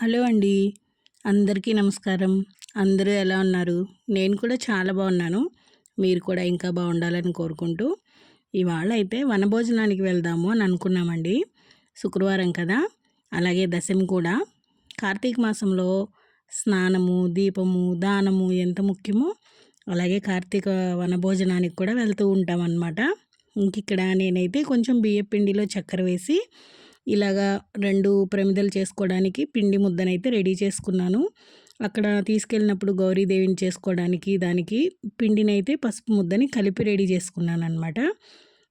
Hello అండి. అందరికీ నమస్కారం. అందరూ ఎలా ఉన్నారు? నేను కూడా చాలా బాగున్నాను. మీరు కూడా ఇంకా బాగుండాలని కోరుకుంటూ ఇవాళ అయితే వనభోజనానికి వెళ్దాము అని అనుకున్నామండి. శుక్రవారం కదా. అలాగే దశమి కూడా. కార్తీక మాసంలో స్నానము దీపము దానము ఎంత ముఖ్యమో అలాగే కార్తీక వనభోజనానికి కూడా వెళ్తూ ఉంటాం అన్నమాట ఇంక ఇక్కడ నేనైతే కొంచెం బియ్య పిండిలో చక్కెర వేసి ఇలాగా రెండు ప్రమిదలు చేసుకోవడానికి పిండి ముద్దనైతే రెడీ చేసుకున్నాను. అక్కడ తీసుకెళ్ళినప్పుడు గౌరీదేవిని చేసుకోవడానికి దానికి పిండినైతే పసుపు ముద్దని కలిపి రెడీ చేసుకున్నాను అనమాట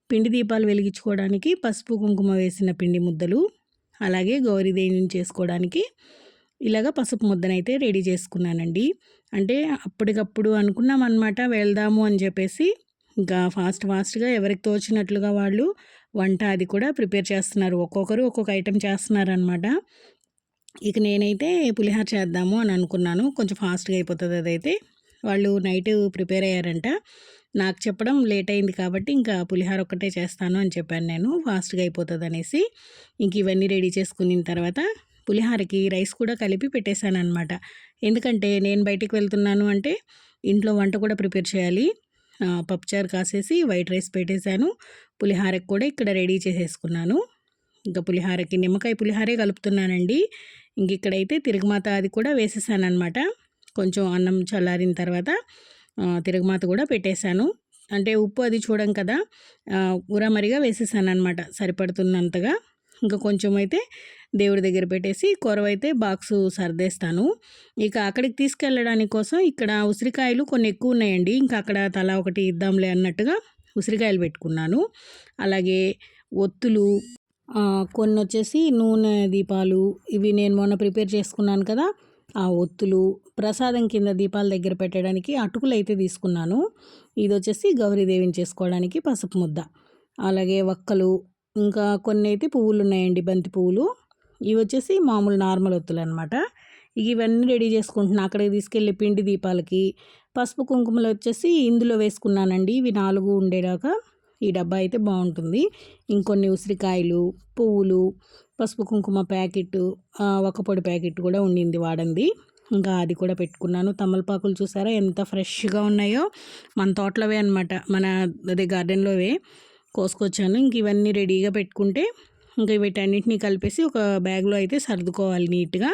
పిండి దీపాలు వెలిగించుకోవడానికి పసుపు కుంకుమ వేసిన పిండి ముద్దలు అలాగే గౌరీదేవిని చేసుకోవడానికి ఇలాగ పసుపు ముద్దనైతే రెడీ చేసుకున్నానండి. అంటే అప్పటికప్పుడు అనుకున్నాం అనమాట వెళ్దాము అని చెప్పేసి. ఇంకా ఫాస్ట్ ఫాస్ట్గా ఎవరికి తోచినట్లుగా వాళ్ళు వంట అది కూడా ప్రిపేర్ చేస్తున్నారు. ఒక్కొక్కరు ఒక్కొక్క ఐటెం చేస్తున్నారు అనమాట ఇక నేనైతే పులిహార చేద్దాము అని అనుకున్నాను. కొంచెం ఫాస్ట్గా అయిపోతుంది అదైతే. వాళ్ళు నైట్ ప్రిపేర్ అయ్యారంట. నాకు చెప్పడం లేట్ అయింది కాబట్టి ఇంకా పులిహార ఒక్కటే చేస్తాను అని చెప్పాను నేను. ఫాస్ట్గా అయిపోతుంది అనేసి. ఇంక ఇవన్నీ రెడీ చేసుకున్న తర్వాత పులిహారకి రైస్ కూడా కలిపి పెట్టేశాను అనమాట ఎందుకంటే నేను బయటికి వెళ్తున్నాను అంటే ఇంట్లో వంట కూడా ప్రిపేర్ చేయాలి. పప్పుచారు కాసేసి వైట్ రైస్ పెట్టేశాను. పులిహారకు కూడా ఇక్కడ రెడీ చేసేసుకున్నాను. ఇంకా పులిహారకి నిమ్మకాయ పులిహారే కలుపుతున్నానండి. ఇంక ఇక్కడైతే తిరుగుమాత అది కూడా వేసేసాను అనమాట కొంచెం అన్నం చల్లారిన తర్వాత తిరుగుమాత కూడా పెట్టేశాను. అంటే ఉప్పు అది చూడం కదా ఉరమరిగా వేసేసాను అనమాట సరిపడుతున్నంతగా. ఇంకా కొంచెం అయితే దేవుడి దగ్గర పెట్టేసి కొరవైతే బాక్సు సర్దేస్తాను. ఇక అక్కడికి తీసుకెళ్ళడానికి కోసం ఇక్కడ ఉసిరికాయలు కొన్ని ఎక్కువ ఉన్నాయండి. ఇంకా అక్కడ తలా ఒకటి ఇద్దాంలే అన్నట్టుగా ఉసిరికాయలు పెట్టుకున్నాను. అలాగే ఒత్తులు కొన్ని వచ్చేసి నూనె దీపాలు ఇవి నేను మొన్న ప్రిపేర్ చేసుకున్నాను కదా ఆ ఒత్తులు ప్రసాదం కింద దీపాల దగ్గర పెట్టడానికి అటుకులు అయితే తీసుకున్నాను. ఇది వచ్చేసి గౌరీదేవిని చేసుకోవడానికి పసుపు ముద్ద. అలాగే వక్కలు ఇంకా కొన్ని అయితే పువ్వులు ఉన్నాయండి బంతి పువ్వులు. ఇవి వచ్చేసి మామూలు నార్మల్ ఒత్తులు అనమాట ఇవన్నీ రెడీ చేసుకుంటున్నా. అక్కడికి తీసుకెళ్ళి పిండి దీపాలకి పసుపు కుంకుమలు వచ్చేసి ఇందులో వేసుకున్నానండి. ఇవి నాలుగు ఉండేలాగా ఈ డబ్బా అయితే బాగుంటుంది. ఇంకొన్ని ఉసిరికాయలు పువ్వులు పసుపు కుంకుమ ప్యాకెట్ ఒక పొడి ప్యాకెట్ కూడా ఉండింది వాడంది. ఇంకా అది కూడా పెట్టుకున్నాను. తమలపాకులు చూసారా ఎంత ఫ్రెష్గా ఉన్నాయో? మన తోటలోవే అనమాట మన అదే గార్డెన్లోవే కోసుకొచ్చాను. ఇంక ఇవన్నీ రెడీగా పెట్టుకుంటే ఇంకా వీటన్నిటిని కలిపేసి ఒక బ్యాగ్లో అయితే సర్దుకోవాలి నీట్గా.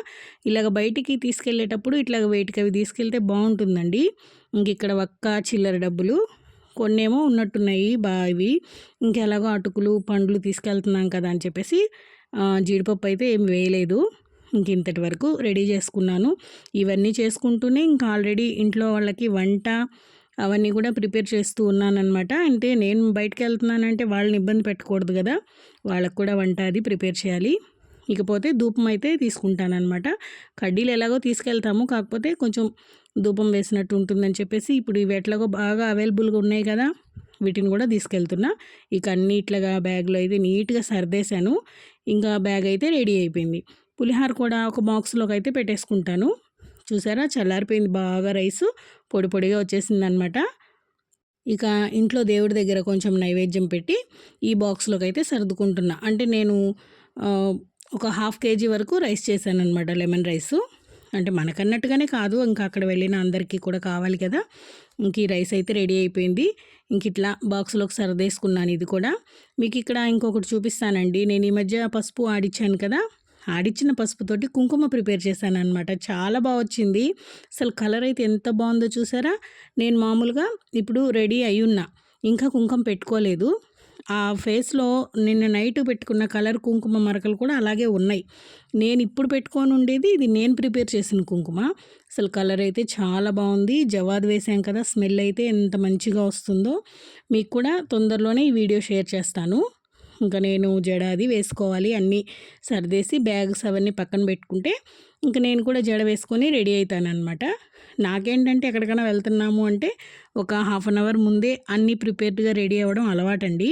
ఇలాగ బయటికి తీసుకెళ్ళేటప్పుడు ఇట్లాగ వెయిట్కి అవి తీసుకెళ్తే బాగుంటుందండి. ఇంక ఇక్కడ ఒక్క చిల్లర డబ్బులు కొన్నేమో ఉన్నట్టున్నాయి బావి ఇవి. ఇంకెలాగో అటుకులు పండ్లు తీసుకెళ్తున్నాం కదా అని చెప్పేసి జీడిపప్పు అయితే ఏం వేయలేదు. ఇంక ఇంతటి వరకు రెడీ చేసుకున్నాను. ఇవన్నీ చేసుకుంటూనే ఇంకా ఆల్రెడీ ఇంట్లో వాళ్ళకి వంట అవన్నీ కూడా ప్రిపేర్ చేస్తూ ఉన్నానమాట అంటే నేను బయటకు వెళ్తున్నానంటే వాళ్ళని ఇబ్బంది పెట్టకూడదు కదా. వాళ్ళకు కూడా వంట అది ప్రిపేర్ చేయాలి. ఇకపోతే ధూపం అయితే తీసుకుంటానమాట కడ్డీలు ఎలాగో తీసుకెళ్తాము. కాకపోతే కొంచెం ధూపం వేసినట్టు ఉంటుందని చెప్పేసి ఇప్పుడు ఇవి ఎట్లాగో బాగా అవైలబుల్గా ఉన్నాయి కదా. వీటిని కూడా తీసుకెళ్తున్నా. ఇక అన్నిట్లాగా బ్యాగ్లో అయితే నీట్గా సర్దేశాను. ఇంకా బ్యాగ్ అయితే రెడీ అయిపోయింది. పులిహార కూడా ఒక బాక్స్లోకి అయితే పెట్టేసుకుంటాను. చూసారా? చల్లారిపోయింది బాగా రైస్. పొడి పొడిగా వచ్చేసింది అనమాట ఇక ఇంట్లో దేవుడి దగ్గర కొంచెం నైవేద్యం పెట్టి ఈ బాక్స్లోకి అయితే సర్దుకుంటున్నా. అంటే నేను ఒక హాఫ్ కేజీ వరకు రైస్ చేశాను అనమాట లెమన్ రైస్. అంటే మనకన్నట్టుగానే కాదు. ఇంకా అక్కడ వెళ్ళిన అందరికీ కూడా కావాలి కదా. ఇంక ఈ రైస్ అయితే రెడీ అయిపోయింది. ఇంక ఇట్లా బాక్స్లోకి సరదేసుకున్నాను ఇది కూడా. మీకు ఇక్కడ ఇంకొకటి చూపిస్తానండి. నేను ఈ మధ్య పసుపు ఆడిచ్చాను కదా. ఆడిచ్చిన పసుపుతోటి కుంకుమ ప్రిపేర్ చేశాను అనమాట చాలా బాగా వచ్చింది. అసలు కలర్ అయితే ఎంత బాగుందో చూసారా? నేను మామూలుగా ఇప్పుడు రెడీ అయ్యున్నా ఇంకా కుంకుమ పెట్టుకోలేదు. ఆ ఫేస్లో నిన్న నైట్ పెట్టుకున్న కలర్ కుంకుమ మరకలు కూడా అలాగే ఉన్నాయి. నేను ఇప్పుడు పెట్టుకొని ఉండేది ఇది నేను ప్రిపేర్ చేసిన కుంకుమ. అసలు కలర్ అయితే చాలా బాగుంది. జవాద్ వేసాం కదా స్మెల్ అయితే ఎంత మంచిగా వస్తుందో. మీకు కూడా తొందరలోనే ఈ వీడియో షేర్ చేస్తాను. ఇంకా నేను జడ అది వేసుకోవాలి. అన్నీ సర్దేసి బ్యాగ్స్ అవన్నీ పక్కన పెట్టుకుంటే ఇంకా నేను కూడా జడ వేసుకొని రెడీ అవుతాను అనమాట నాకేంటంటే ఎక్కడికైనా వెళ్తున్నాము అంటే ఒక హాఫ్ అన్ అవర్ ముందే అన్నీ ప్రిపేర్డ్గా రెడీ అవ్వడం అలవాటండి.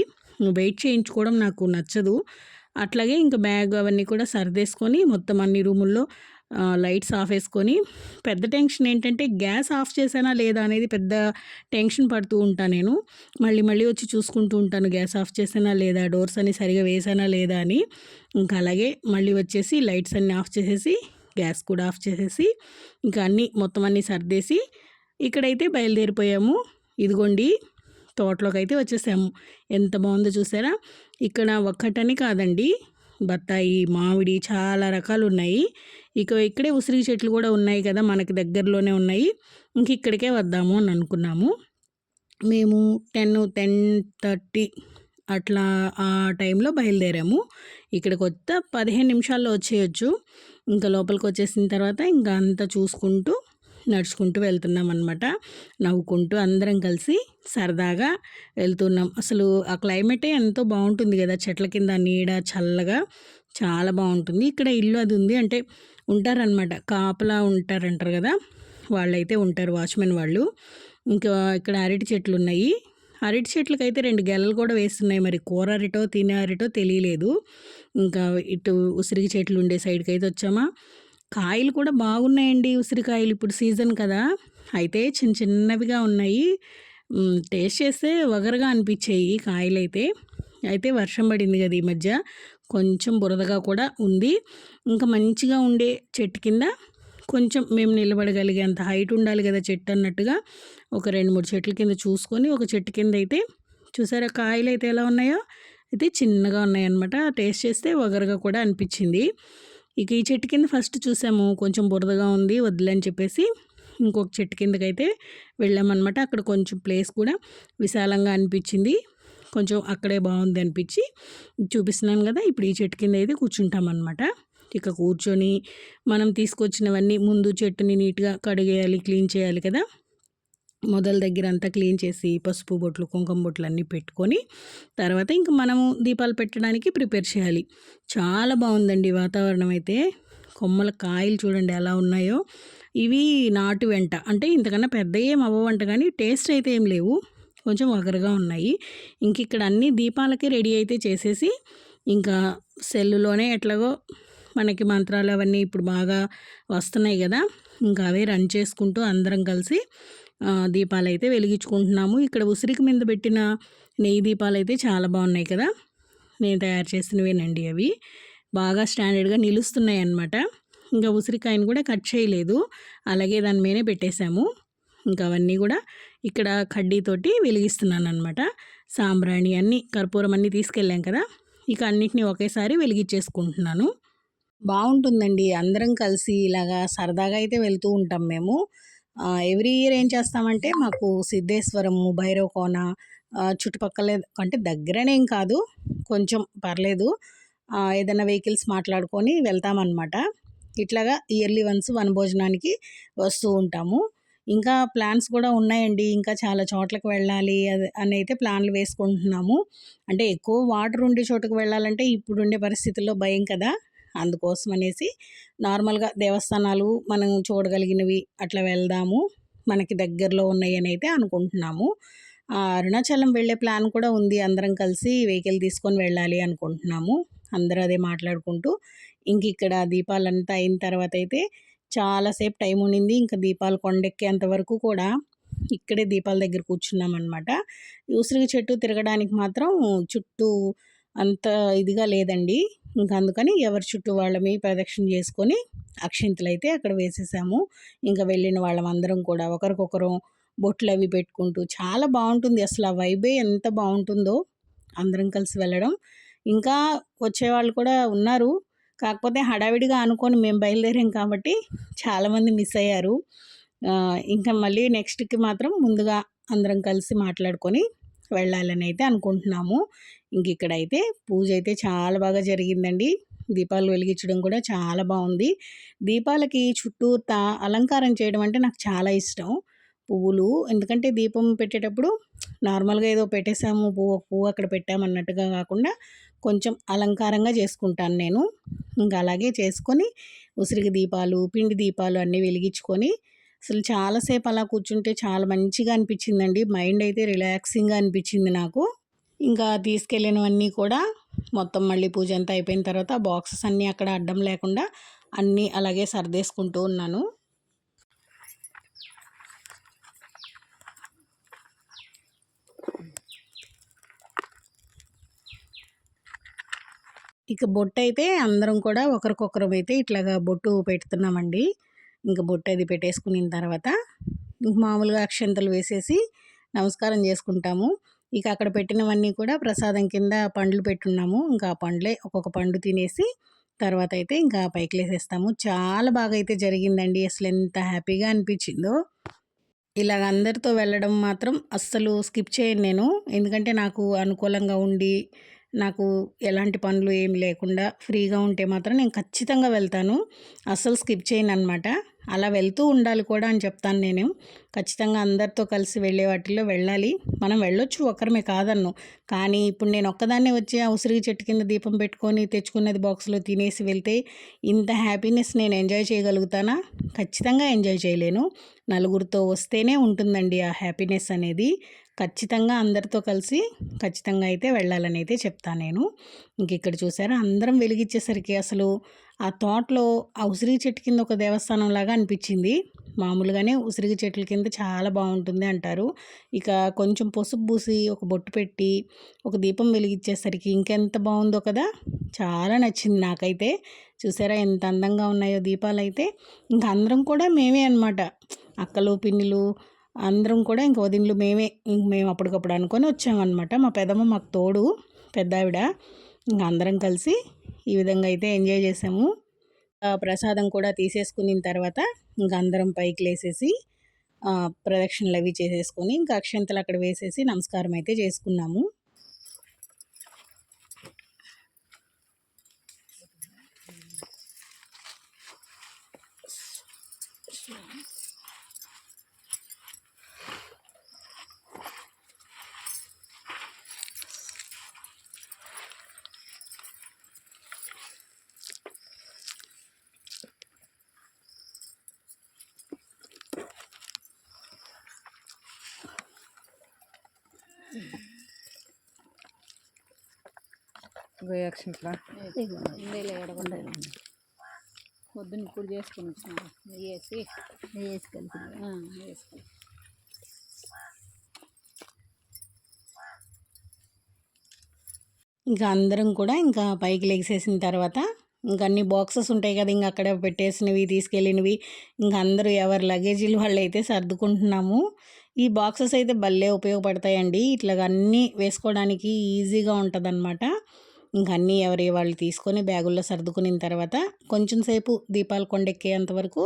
వెయిట్ చేయించుకోవడం నాకు నచ్చదు. అట్లాగే ఇంకా బ్యాగ్ అవన్నీ కూడా సర్దేసుకొని మొత్తం అన్ని రూముల్లో లైట్స్ ఆఫ్ వేసుకొని పెద్ద టెన్షన్ ఏంటంటే గ్యాస్ ఆఫ్ చేసానా లేదా అనేది పెద్ద టెన్షన్ పడుతూ ఉంటాను నేను. మళ్ళీ మళ్ళీ వచ్చి చూసుకుంటూ ఉంటాను గ్యాస్ ఆఫ్ చేసానా లేదా డోర్స్ అన్ని సరిగా వేసానా లేదా అని. ఇంకా అలాగే మళ్ళీ వచ్చేసి లైట్స్ అన్నీ ఆఫ్ చేసేసి గ్యాస్ కూడా ఆఫ్ చేసేసి ఇంకా అన్నీ మొత్తం అన్నీ సర్దేసి ఇక్కడైతే బయలుదేరిపోయాము. ఇదిగోండి తోటలోకి అయితే వచ్చేసాము. ఎంత బాగుందో చూసారా? ఇక్కడ ఒక్కటని కాదండి బత్తాయి మామిడి చాలా రకాలు ఉన్నాయి. ఇక ఇక్కడే ఉసిరి చెట్లు కూడా ఉన్నాయి కదా మనకి దగ్గరలోనే ఉన్నాయి. ఇంక ఇక్కడికే వద్దాము అని అనుకున్నాము. మేము టెన్ టెన్ థర్టీ అట్లా ఆ టైంలో బయలుదేరాము. ఇక్కడికి వస్తే పదిహేను నిమిషాల్లో వచ్చేయచ్చు. ఇంకా లోపలికి వచ్చేసిన తర్వాత ఇంకా అంతా చూసుకుంటూ నడుచుకుంటూ వెళ్తున్నాం అనమాట నవ్వుకుంటూ అందరం కలిసి సరదాగా వెళ్తున్నాం. అసలు ఆ క్లైమేటే ఎంతో బాగుంటుంది కదా చెట్ల కింద నీడ చల్లగా చాలా బాగుంటుంది. ఇక్కడ ఇల్లు అది ఉంది అంటే ఉంటారనమాట కాపలా ఉంటారంటారు కదా? వాళ్ళైతే ఉంటారు వాచ్మెన్ వాళ్ళు. ఇంకా ఇక్కడ అరటి చెట్లు ఉన్నాయి. అరటి చెట్లకి అయితే రెండు గెలలు కూడా వేస్తున్నాయి మరి. కూర అరిటో తినే అరటో తెలియలేదు. ఇంకా ఇటు ఉసిరికి చెట్లు ఉండే సైడ్కి అయితే వచ్చామా? కాయలు కూడా బాగున్నాయండి ఉసిరికాయలు ఇప్పుడు సీజన్ కదా. అయితే చిన్న చిన్నవిగా ఉన్నాయి. టేస్ట్ చేస్తే వగరగా అనిపించాయి కాయలు అయితే అయితే వర్షం పడింది కదా ఈ మధ్య. కొంచెం బురదగా కూడా ఉంది. ఇంకా మంచిగా ఉండే చెట్టు కింద కొంచెం మేము నిలబడగలిగేంత హైట్ ఉండాలి కదా చెట్టు అన్నట్టుగా ఒక రెండు మూడు చెట్ల కింద చూసుకొని ఒక చెట్టు కింద అయితే చూసారా కాయలు అయితే ఎలా ఉన్నాయో? అయితే చిన్నగా ఉన్నాయన్నమాట. టేస్ట్ చేస్తే వగరగా కూడా అనిపించింది. ఇక ఈ చెట్టు కింద ఫస్ట్ చూసాము కొంచెం బురదగా ఉంది వద్దులని చెప్పేసి ఇంకొక చెట్టు కిందకైతే వెళ్ళామన్నమాట. అక్కడ కొంచెం ప్లేస్ కూడా విశాలంగా అనిపించింది. కొంచెం అక్కడే బాగుంది అనిపించి చూపిస్తున్నాను కదా ఇప్పుడు ఈ చెట్టు కింద అయితే కూర్చుంటామన్నమాట. ఇక కూర్చొని మనం తీసుకొచ్చినవన్నీ ముందు చెట్టుని నీట్గా కడిగేయాలి క్లీన్ చేయాలి కదా. మొదల దగ్గర అంతా క్లీన్ చేసి పసుపు బొట్లు కుంకుమ బొట్లు అన్నీ పెట్టుకొని తర్వాత ఇంక మనము దీపాలు పెట్టడానికి ప్రిపేర్ చేయాలి. చాలా బాగుందండి వాతావరణం అయితే. కొమ్మల కాయలు చూడండి ఎలా ఉన్నాయో. ఇవి నాటు వెంట. అంటే ఇంతకన్నా పెద్ద ఏం అవ్వవంట కానీ టేస్ట్ అయితే ఏం లేవు. కొంచెం వగరగా ఉన్నాయి. ఇంక ఇక్కడ అన్ని దీపాలకి రెడీ అయితే చేసేసి ఇంకా సెల్లులోనే ఎట్లాగో మనకి మంత్రాలు అవన్నీ ఇప్పుడు బాగా వస్తున్నాయి కదా. ఇంకా అవే రన్ చేసుకుంటూ అందరం కలిసి దీపాలు అయితే వెలిగించుకుంటున్నాము. ఇక్కడ ఉసిరికి మీద పెట్టిన నెయ్యి దీపాలు అయితే చాలా బాగున్నాయి కదా. నేను తయారు చేసినవేనండి అవి. బాగా స్టాండర్డ్గా నిలుస్తున్నాయి అన్నమాట. ఇంకా ఉసిరికాయను కూడా కట్ చేయలేదు. అలాగే దాని మీదనే పెట్టేశాము ఇంకా అవన్నీ కూడా ఇక్కడ కడ్డీతోటి వెలిగిస్తున్నాను అనమాట సాంబ్రాణి అన్నీ కర్పూరం అన్నీ తీసుకెళ్ళాం కదా. ఇక అన్నిటిని ఒకేసారి వెలిగించేసుకుంటున్నాను. బాగుంటుందండి. అందరం కలిసి ఇలాగా సరదాగా అయితే వెళ్తూ ఉంటాం మేము. ఎవ్రీ ఇయర్ ఏం చేస్తామంటే మాకు సిద్ధేశ్వరము భైరవకోన చుట్టుపక్కల అంటే దగ్గరనేం కాదు. కొంచెం పర్లేదు. ఏదైనా వెహికల్స్ మాట్లాడుకొని వెళ్తామన్నమాట. ఇట్లాగా ఇయర్లీ వన్స్ వనభోజనానికి వస్తూ ఉంటాము. ఇంకా ప్లాన్స్ కూడా ఉన్నాయండి. ఇంకా చాలా చోట్లకు వెళ్ళాలి అని అయితే ప్లాన్లు వేసుకుంటున్నాము. అంటే ఎక్కువ వాటర్ ఉండే చోటుకు వెళ్ళాలంటే ఇప్పుడుండే పరిస్థితుల్లో భయం కదా. అందుకోసం అనేసి నార్మల్గా దేవస్థానాలు మనం చూడగలిగినవి అట్లా వెళ్దాము. మనకి దగ్గరలో ఉన్నాయి అని అయితే అనుకుంటున్నాము అరుణాచలం వెళ్ళే ప్లాన్ కూడా ఉంది. అందరం కలిసి వెహికల్ తీసుకొని వెళ్ళాలి అనుకుంటున్నాము. అందరూ అదే మాట్లాడుకుంటూ ఇంక ఇక్కడ దీపాలంతా అయిన తర్వాత అయితే చాలాసేపు టైం ఉండింది. ఇంకా దీపాలు కొండెక్కేంత వరకు కూడా ఇక్కడే దీపాల దగ్గర కూర్చున్నాం అనమాట ఉసిరిగి చెట్టు తిరగడానికి మాత్రం చుట్టూ అంత ఇదిగా లేదండి. ఇంకా అందుకని ఎవరి చుట్టూ వాళ్ళమి ప్రదక్షిణ చేసుకొని అక్షింతలు అయితే అక్కడ వేసేసాము. ఇంకా వెళ్ళిన వాళ్ళం అందరం కూడా ఒకరికొకరు బొట్లు అవి పెట్టుకుంటూ చాలా బాగుంటుంది. అసలు ఆ వైబే ఎంత బాగుంటుందో అందరం కలిసి వెళ్ళడం. ఇంకా వచ్చేవాళ్ళు కూడా ఉన్నారు. కాకపోతే హడావిడిగా అనుకొని మేము బయలుదేరాం కాబట్టి చాలామంది మిస్ అయ్యారు. ఇంకా మళ్ళీ నెక్స్ట్కి మాత్రం ముందుగా అందరం కలిసి మాట్లాడుకొని వెళ్ళాలని అయితే అనుకుంటున్నాము. ఇంక ఇక్కడైతే పూజ అయితే చాలా బాగా జరిగిందండి. దీపాలు వెలిగించడం కూడా చాలా బాగుంది. దీపాలకి చుట్టూతా అలంకారం చేయడం అంటే నాకు చాలా ఇష్టం. పువ్వులు. ఎందుకంటే దీపం పెట్టేటప్పుడు నార్మల్గా ఏదో పెట్టేసాము పువ్వు పువ్వు అక్కడ పెట్టామన్నట్టుగా కాకుండా కొంచెం అలంకారంగా చేసుకుంటాను నేను. ఇంకా అలాగే చేసుకొని ఉసిరికి దీపాలు పిండి దీపాలు అన్నీ వెలిగించుకొని అసలు చాలాసేపు అలా కూర్చుంటే చాలా మంచిగా అనిపించిందండి. మైండ్ అయితే రిలాక్సింగ్గా అనిపించింది నాకు. ఇంకా తీసుకెళ్ళినవన్నీ కూడా మొత్తం మళ్ళీ పూజ అంతా అయిపోయిన తర్వాత బాక్సెస్ అన్నీ అక్కడ అడ్డం లేకుండా అన్నీ అలాగే సర్దేసుకుంటూ ఉన్నాను. ఇక బొట్టు అయితే అందరం కూడా ఒకరికొకరం అయితే ఇట్లాగా బొట్టు పెడుతున్నామండి. ఇంకా బొట్టు అది పెట్టేసుకున్న తర్వాత మామూలుగా అక్షంతలు వేసేసి నమస్కారం చేసుకుంటాము. ఇక అక్కడ పెట్టినవన్నీ కూడా ప్రసాదం కింద పండ్లు పెట్టున్నాము. ఇంకా ఆ పండ్లే ఒక్కొక్క పండు తినేసి తర్వాత అయితే ఇంకా పైకి లేసేస్తాము చాలా బాగా అయితే జరిగిందండి. అసలు ఎంత హ్యాపీగా అనిపించిందో. ఇలాగ అందరితో వెళ్ళడం మాత్రం అస్సలు స్కిప్ చేయను నేను. ఎందుకంటే నాకు అనుకూలంగా ఉండి నాకు ఎలాంటి పనులు ఏమి లేకుండా ఫ్రీగా ఉంటే మాత్రం నేను ఖచ్చితంగా వెళ్తాను. అస్సలు స్కిప్ చేయను అనమాట అలా వెళ్తూ ఉండాలి కూడా అని చెప్తాను నేను. ఖచ్చితంగా అందరితో కలిసి వెళ్ళే వాటిల్లో వెళ్ళాలి. మనం వెళ్ళొచ్చు ఒకరమే కాదన్ను. కానీ ఇప్పుడు నేను ఒక్కదాన్నే వచ్చి ఆ ఉసిరి చెట్టు కింద దీపం పెట్టుకొని తెచ్చుకున్నది బాక్స్లో తినేసి వెళ్తే ఇంత హ్యాపీనెస్ నేను ఎంజాయ్ చేయగలుగుతానా? ఖచ్చితంగా ఎంజాయ్ చేయలేను. నలుగురితో వస్తేనే ఉంటుందండి ఆ హ్యాపీనెస్ అనేది. ఖచ్చితంగా అందరితో కలిసి ఖచ్చితంగా అయితే వెళ్ళాలని అయితే చెప్తాను నేను. ఇంక ఇక్కడ చూసారా అందరం వెలిగించేసరికి అసలు ఆ తోటలో ఆ ఉసిరి చెట్టు కింద ఒక దేవస్థానం లాగా అనిపించింది. మామూలుగానే ఉసిరిగి చెట్ల కింద చాలా బాగుంటుంది అంటారు. ఇక కొంచెం పసుపు పూసి ఒక బొట్టు పెట్టి ఒక దీపం వెలిగించేసరికి ఇంకెంత బాగుందో కదా! చాలా నచ్చింది నాకైతే. చూసారా ఎంత అందంగా ఉన్నాయో దీపాలు అయితే ఇంకా అందరం కూడా మేమే అనమాట అక్కలు పిన్నిలు అందరం కూడా ఇంక వదినలు మేమే ఇంక మేము అప్పటికప్పుడు అనుకొని వచ్చామన్నమాట. మా పెదమ్మ మాకు తోడు పెద్ద ఆవిడ ఇంకా అందరం కలిసి ఈ విధంగా అయితే ఎంజాయ్ చేసాము. ప్రసాదం కూడా తీసేసుకున్న తర్వాత ఇంక అందరం పైకి లేసేసి ప్రదక్షిణలు అవి చేసేసుకొని ఇంకా అక్షంతలు అక్కడ వేసేసి నమస్కారం అయితే చేసుకున్నాము. పొద్దున్న ఇప్పుడు చేసుకొని వచ్చినారు. వేసి ఇంకా అందరం కూడా ఇంకా పైకి లెగిసేసిన తర్వాత ఇంకా అన్ని బాక్సెస్ ఉంటాయి కదా ఇంకా అక్కడ పెట్టేసినవి తీసుకెళ్ళినవి. ఇంకా అందరూ ఎవరి లగేజీలు వాళ్ళు అయితే సర్దుకుంటున్నాము. ఈ బాక్సెస్ అయితే భలే ఉపయోగపడతాయండి. ఇట్లా అన్నీ వేసుకోవడానికి ఈజీగా ఉంటుంది ఇంక అన్నీ ఎవరి వాళ్ళు తీసుకొని బ్యాగుల్లో సర్దుకున్న తర్వాత కొంచెం సేపు దీపాలు కొండెక్కేంత వరకు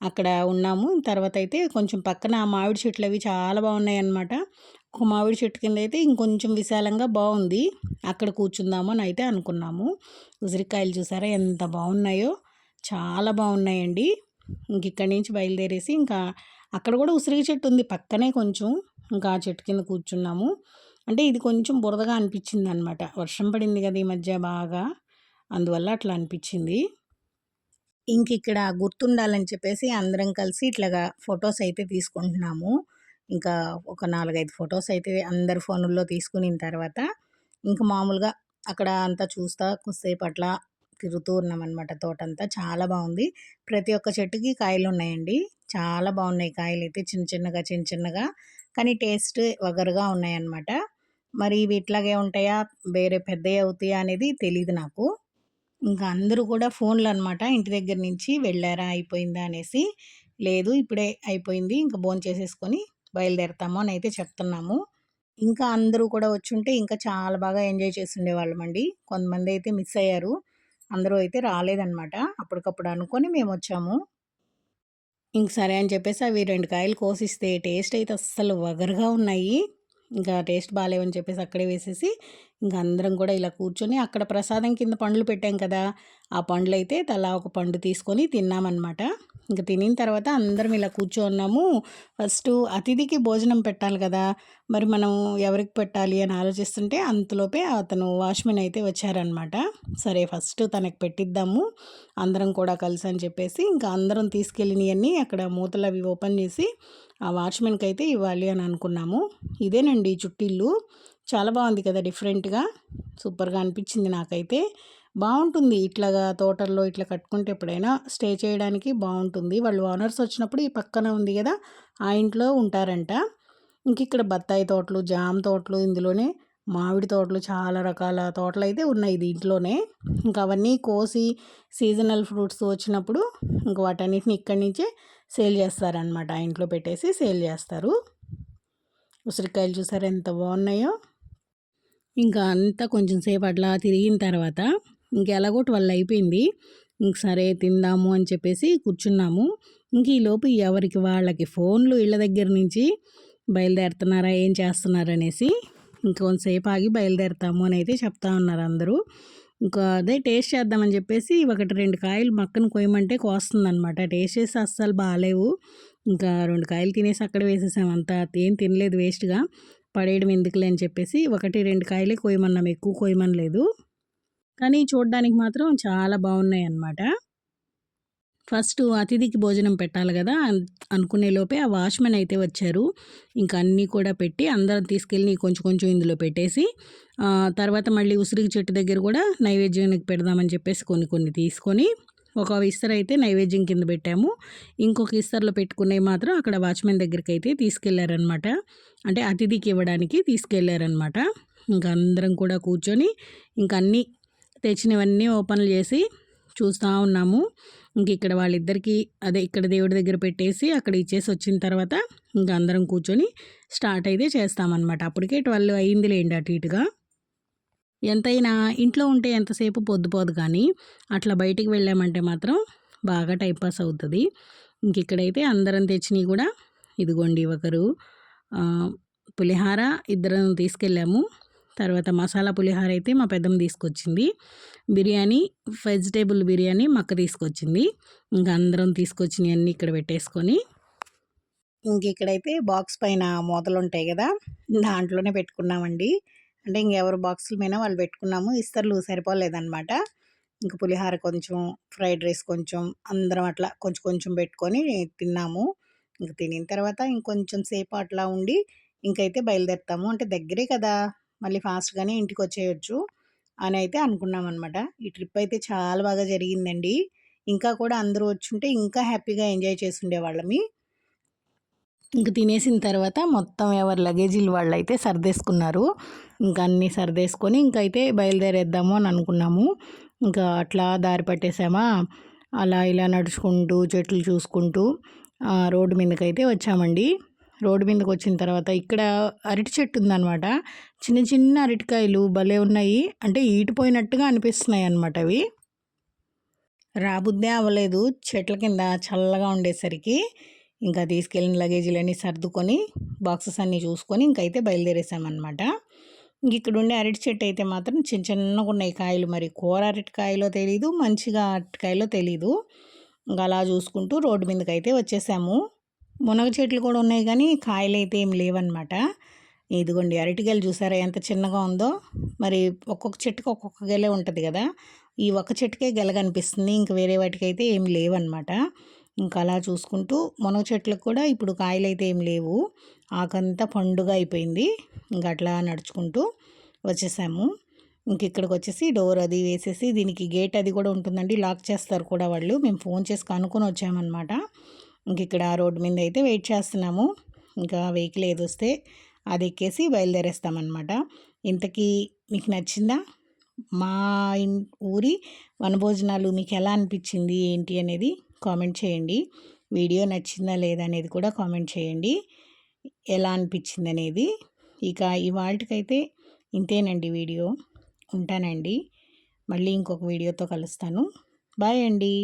అక్కడ ఉన్నాము. తర్వాత అయితే కొంచెం పక్కన మామిడి చెట్లు అవి చాలా బాగున్నాయి అన్నమాట ఒక మామిడి చెట్టు కింద అయితే ఇంకొంచెం విశాలంగా బాగుంది. అక్కడ కూర్చుందాము అని అయితే అనుకున్నాము. ఉసిరికాయలు చూసారా ఎంత బాగున్నాయో. చాలా బాగున్నాయండి. ఇంక ఇక్కడి నుంచి బయలుదేరేసి ఇంకా అక్కడ కూడా ఉసిరి చెట్టు ఉంది. పక్కనే కొంచెం ఇంకా ఆ చెట్టు కింద కూర్చున్నాము. అంటే ఇది కొంచెం బురదగా అనిపించింది అనమాట వర్షం పడింది కదా ఈ మధ్య బాగా. అందువల్ల అట్లా అనిపించింది. ఇంక ఇక్కడ గుర్తుండాలని చెప్పేసి అందరం కలిసి ఇట్లాగా ఫొటోస్ అయితే తీసుకుంటున్నాము. ఇంకా ఒక నాలుగైదు ఫొటోస్ అయితే అందరి ఫోనుల్లో తీసుకున్న తర్వాత ఇంకా మామూలుగా అక్కడ అంతా చూస్తా కొద్దిసేపు అట్లా తిరుగుతూ ఉన్నామన్నమాట తోటంతా. చాలా బాగుంది. ప్రతి ఒక్క చెట్టుకి కాయలు ఉన్నాయండి చాలా బాగున్నాయి కాయలు అయితే చిన్న చిన్నగా చిన్న చిన్నగా. కానీ టేస్ట్ వగరుగా ఉన్నాయన్నమాట. మరి ఇవి ఇట్లాగే ఉంటాయా? వేరే పెద్దవి అవుతాయా అనేది తెలియదు నాకు. ఇంకా అందరూ కూడా ఫోన్లు అనమాట ఇంటి దగ్గర నుంచి వెళ్ళారా? అయిపోయిందా? అనేసి లేదు ఇప్పుడే అయిపోయింది. ఇంకా భోజనం చేసేసుకొని బయలుదేరతాము అని అయితే చెప్తున్నాము. ఇంకా అందరూ కూడా వచ్చుంటే ఇంకా చాలా బాగా ఎంజాయ్ చేసి అండి. కొంతమంది అయితే మిస్ అయ్యారు. అందరూ అయితే రాలేదన్నమాట. అప్పటికప్పుడు అనుకొని మేము వచ్చాము. ఇంక సరే అని చెప్పేసి అవి రెండు కాయలు కోసిస్తే టేస్ట్ అయితే అస్సలు వగరుగా ఉన్నాయి. ఇంకా టేస్ట్ బాగాలేవని చెప్పేసి అక్కడే వేసేసి ఇంకా అందరం కూడా ఇలా కూర్చొని అక్కడ ప్రసాదం కింద పండ్లు పెట్టాం కదా ఆ పండ్లు అయితే తలా ఒక పండు తీసుకొని తిన్నామన్నమాట. ఇంకా తినిన తర్వాత అందరం ఇలా కూర్చోన్నాము. ఫస్ట్ అతిథికి భోజనం పెట్టాలి కదా మరి మనం ఎవరికి పెట్టాలి అని ఆలోచిస్తుంటే అంతలోపే అతను వాచ్మెన్ అయితే వచ్చారనమాట సరే ఫస్ట్ తనకి పెట్టిద్దాము అందరం కూడా కలిసి అని చెప్పేసి ఇంకా అందరం తీసుకెళ్ళినవన్నీ అక్కడ మూతలు అవి ఓపెన్ చేసి ఆ వాచ్మెన్కి అయితే ఇవ్వాలి అని అనుకున్నాము. ఇదేనండి చుట్టిల్లు చాలా బాగుంది కదా డిఫరెంట్గా. సూపర్గా అనిపించింది నాకైతే. బాగుంటుంది ఇట్లాగా తోటల్లో ఇట్లా కట్టుకుంటే ఎప్పుడైనా స్టే చేయడానికి బాగుంటుంది. వాళ్ళు ఓనర్స్ వచ్చినప్పుడు ఈ పక్కన ఉంది కదా ఆ ఇంట్లో ఉంటారంట. ఇంక ఇక్కడ బత్తాయి తోటలు జామ తోటలు ఇందులోనే మామిడి తోటలు చాలా రకాల తోటలు అయితే ఉన్నాయి దీంట్లోనే ఇంకా అవన్నీ కోసి సీజనల్ ఫ్రూట్స్ వచ్చినప్పుడు ఇంకా వాటన్నిటిని ఇక్కడి నుంచే సేల్ చేస్తారనమాట ఆ ఇంట్లో పెట్టేసి సేల్ చేస్తారు. ఉసిరికాయలు చూసారు ఎంత బాగున్నాయో? ఇంకా అంతా కొంచెం సేపు అట్లా తిరిగిన తర్వాత ఇంకెలాగో ట్వెల్వ్ అయిపోయింది. ఇంక సరే తిందాము అని చెప్పేసి కూర్చున్నాము. ఇంక ఈలోపు ఎవరికి వాళ్ళకి ఫోన్లు ఇళ్ళ దగ్గర నుంచి బయలుదేరుతున్నారా ఏం చేస్తున్నారు అనేసి ఇంకొంతసేపు ఆగి బయలుదేరుతాము అని అయితే చెప్తా ఉన్నారు అందరూ. ఇంకా అదే టేస్ట్ చేద్దామని చెప్పేసి ఒకటి రెండు కాయలు మక్కను కొయ్యమంటే కోస్తుందనమాట టేస్ట్ చేసి అస్సలు బాగాలేవు ఇంకా రెండు కాయలు తినేసి అక్కడ వేసేసాం. అంతా ఏం తినలేదు వేస్ట్గా. పడేయడం ఎందుకులే అని చెప్పేసి ఒకటి రెండు కాయలే కోయమన్నాం ఎక్కువ కోయమనలేదు కానీ చూడడానికి మాత్రం చాలా బాగున్నాయి అన్నమాట ఫస్ట్ అతిథికి భోజనం పెట్టాలి కదా అనుకునే లోపే ఆ వాచ్మెన్ అయితే వచ్చారు. ఇంకా అన్నీ కూడా పెట్టి అందరం తీసుకెళ్ళి కొంచెం కొంచెం ఇందులో పెట్టేసి తర్వాత మళ్ళీ ఉసిరికి చెట్టు దగ్గర కూడా నైవేద్యానికి పెడదామని చెప్పేసి కొన్ని కొన్ని తీసుకొని ఒక ఇస్తర్ అయితే నైవేద్యం కింద పెట్టాము. ఇంకొక ఇస్తర్లో పెట్టుకునేవి మాత్రం అక్కడ వాచ్మెన్ దగ్గరికి అయితే తీసుకెళ్ళారనమాట అంటే అతిథికి ఇవ్వడానికి తీసుకెళ్ళారనమాట ఇంకా అందరం కూడా కూర్చొని ఇంకా అన్నీ తెచ్చినవన్నీ ఓపెన్లు చేసి చూస్తూ ఉన్నాము. ఇంక ఇక్కడ వాళ్ళిద్దరికీ అదే ఇక్కడ దేవుడి దగ్గర పెట్టేసి అక్కడ ఇచ్చేసి వచ్చిన తర్వాత ఇంకా అందరం కూర్చొని స్టార్ట్ అయితే చేస్తామన్నమాట. అప్పటికే ట్వెల్వ్ అయింది లేండి అటు ఇటుగా. ఎంతైనా ఇంట్లో ఉంటే ఎంతసేపు పొద్దుపోదు కానీ అట్లా బయటికి వెళ్ళామంటే మాత్రం బాగా టైంపాస్ అవుతుంది. ఇంక ఇక్కడైతే అందరం తెచ్చినవి కూడా ఇదిగోండి ఒకరు పులిహార ఇద్దరం తీసుకెళ్ళాము. తర్వాత మసాలా పులిహార అయితే మా పెద్దమ్మ తీసుకొచ్చింది. బిర్యానీ వెజిటేబుల్ బిర్యానీ మక్క తీసుకొచ్చింది. ఇంకా అందరం తీసుకొచ్చినవి అన్నీ ఇక్కడ పెట్టేసుకొని ఇంక ఇక్కడైతే బాక్స్ పైన మూతలు ఉంటాయి కదా దాంట్లోనే పెట్టుకున్నామండి. అంటే ఇంకెవరు బాక్సుల మీద వాళ్ళు పెట్టుకున్నాము ఇస్తర్లు సరిపోలేదన్నమాట. ఇంక పులిహార కొంచెం ఫ్రైడ్ రైస్ కొంచెం అందరం అట్లా కొంచెం కొంచెం పెట్టుకొని తిన్నాము. ఇంక తినిన తర్వాత ఇంకొంచెం సేపు అట్లా ఉండి ఇంకైతే బయలుదేరుతాము. అంటే దగ్గరే కదా. మళ్ళీ ఫాస్ట్గానే ఇంటికి వచ్చేయచ్చు అని అయితే అనుకున్నాం అనమాట ఈ ట్రిప్ అయితే చాలా బాగా జరిగిందండి. ఇంకా కూడా అందరూ వచ్చుంటే ఇంకా హ్యాపీగా ఎంజాయ్ చేసి ఉండేవాళ్ళమి ఇంక తినేసిన తర్వాత మొత్తం ఎవరి లగేజీలు వాళ్ళు అయితే సర్దేసుకున్నారు. ఇంకా అన్నీ సర్దేసుకొని ఇంకైతే బయలుదేరేద్దాము అని అనుకున్నాము. ఇంకా అట్లా దారి పట్టేసామా? అలా ఇలా నడుచుకుంటూ చెట్లు చూసుకుంటూ రోడ్డు మీదకైతే వచ్చామండి. రోడ్డు మీదకి వచ్చిన తర్వాత ఇక్కడ అరటి చెట్టు ఉందన్నమాట. చిన్న చిన్న అరటికాయలు భలే ఉన్నాయి. అంటే ఈటిపోయినట్టుగా అనిపిస్తున్నాయి అనమాట అవి. రాబుద్దే అవ్వలేదు. చెట్ల కింద చల్లగా ఉండేసరికి ఇంకా తీసుకెళ్ళిన లగేజీలన్నీ సర్దుకొని బాక్సెస్ అన్నీ చూసుకొని ఇంకైతే బయలుదేరేసామన్నమాట. ఇంక ఇక్కడ ఉండే అరటి చెట్టు అయితే మాత్రం చిన్న చిన్నగా ఉన్నాయి కాయలు. మరి కూర అరటికాయలో తెలీదు మంచిగా అరటికాయలో తెలీదు. ఇంకా అలా చూసుకుంటూ రోడ్డు మీదకి అయితే వచ్చేసాము. మునగ చెట్లు కూడా ఉన్నాయి కానీ కాయలు అయితే ఏం లేవన్నమాట. ఇదిగోండి అరటికాయలు చూసారా? ఎంత చిన్నగా ఉందో. మరి ఒక్కొక్క చెట్టుకి ఒక్కొక్క గెలే ఉంటుంది కదా. ఈ ఒక్క చెట్టుకే గెల కనిపిస్తుంది. ఇంక వేరే వాటికి అయితే ఏం లేవన్నమాట. ఇంకా అలా చూసుకుంటూ మునగ చెట్లకు కూడా ఇప్పుడు కాయలు అయితే ఏం లేవు. ఆకంతా పండుగ అయిపోయింది. ఇంకా అట్లా నడుచుకుంటూ వచ్చేసాము. ఇంక ఇక్కడికి వచ్చేసి డోర్ అది వేసేసి దీనికి గేట్ అది కూడా ఉంటుందండి. లాక్ చేస్తారు కూడా వాళ్ళు. మేము ఫోన్ చేసి కనుక్కొని వచ్చామన్నమాట. ఇంక ఇక్కడ రోడ్డు మీద అయితే వెయిట్ చేస్తున్నాము. ఇంకా వెహికల్ ఏది వస్తే అది ఎక్కేసి బయలుదేరేస్తామన్నమాట. ఇంతకీ మీకు నచ్చిందా? మా ఊరి వనభోజనాలు మీకు ఎలా అనిపించింది? ఏంటి అనేది కామెంట్ చేయండి. వీడియో నచ్చిందా లేదా అనేది కూడా కామెంట్ చేయండి. ఎలా అనిపించింది అనేది ఇక ఇవాళకైతే ఇంతేనండి వీడియో. ఉంటానండి. మళ్ళీ ఇంకొక వీడియోతో కలుస్తాను. బాయ్ అండి.